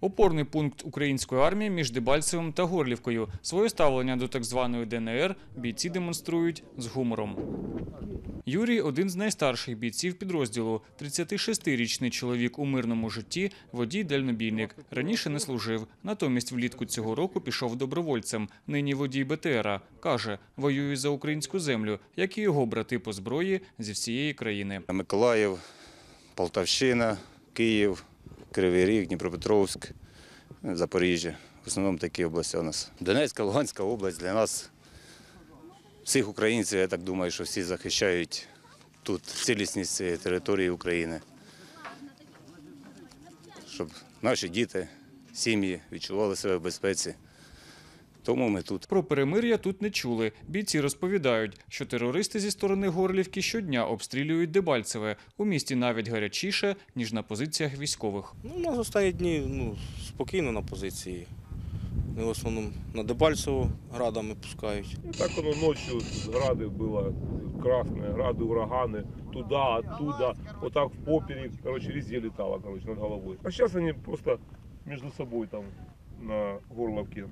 Опорний пункт української армії між Дебальцевим та Горлівкою. Своє ставлення до так званої ДНР бійці демонструють з гумором. Юрій один з найстарших бійців підрозділу. 36-річний чоловік у мирному житті, водій дальнобійник. Раніше не служив. Натомість влітку цього року пішов добровольцем. Нині водій БТРа. Каже, воює за українську землю, як і його брати по зброї зі всієї країни. Миколаїв, Полтавщина, Київ, Кривий Ріг, Дніпропетровськ, Запоріжжя. В основному такі області у нас. Донецька, Луганська область для нас, всіх українців, я так думаю, що всі захищають тут цілісність цієї території України. Щоб наші діти, сім'ї відчували себе в безпеці. Тому ми тут. Про перемир'я тут не чули. Бійці розповідають, що терористи зі сторони Горлівки щодня обстрілюють Дебальцеве. У місті навіть гарячіше, ніж на позиціях військових. Ну, у нас останні дні ну, спокійно на позиції. Вони в основному на Дебальцево градами пускають. И так оно ночью с грады было, красные грады, ураганы, туда, оттуда, вот так в поперек, короче, везде летало, короче, над головой. А сейчас они просто между собой там на горловке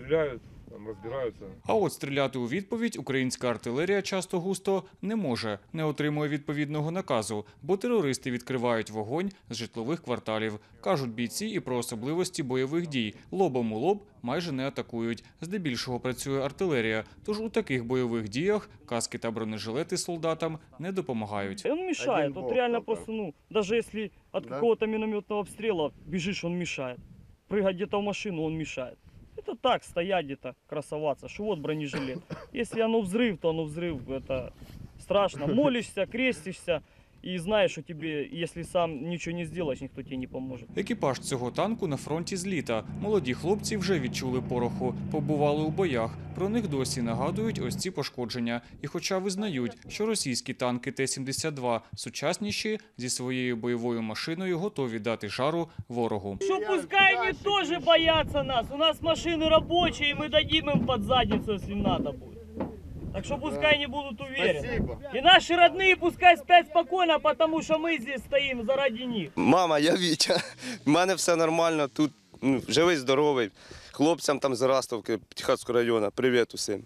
стреляют, там разбираются. А от стріляти у відповідь українська артилерія часто густо не може, не отримує відповідного наказу, бо терористи відкривають вогонь з житлових кварталів. Кажуть бійці і про особливості бойових дій. Лобом у лоб майже не атакують. Здебільшого працює артилерія. Тож у таких бойових діях каски та бронежилети солдатам не допомагають. Он мешает. Один Вот бог реально просто, ну, даже если от Да? какого-то минометного обстрела бежишь, он мешает. Прыгать где-то в машину, он мешает. Это так, стоять где-то, красоваться, что вот бронежилет. Если оно взрыв, то оно взрыв, это страшно. Молишься, крестишься и знаешь, что тебе, если сам ничего не сделаешь, никто тебе не поможет. Екіпаж цього танку на фронті з літа. Молоді хлопці вже відчули пороху, побували у боях. Про них досі нагадують ось ці пошкодження. І хоча визнають, що російські танки Т-72 сучасніші зі своєю бойовою машиною готові дати жару ворогу. Что пускай они тоже боятся нас. У нас машины рабочие, и мы дадим им под задницу, если надо будет. Так что пускай они будут уверены. Спасибо. И наши родные пускай спят спокойно, потому что мы здесь стоим заради них. Мама, я Вітя. У мене все нормально. Тут ну, живий, здоровий. Хлопцям там з Растовки, Тихацького району. Привіт усім.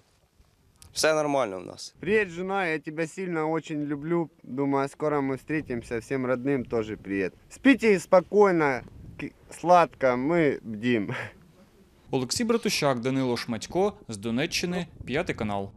Все нормально у нас. Привет, жена, я тебя сильно очень люблю. Думаю, скоро мы встретимся. Всем родным тоже привет. Спите спокойно, к- сладко, мы бдим. Олексій Братущак, Данило Шматько з Донеччини, п'ятий канал.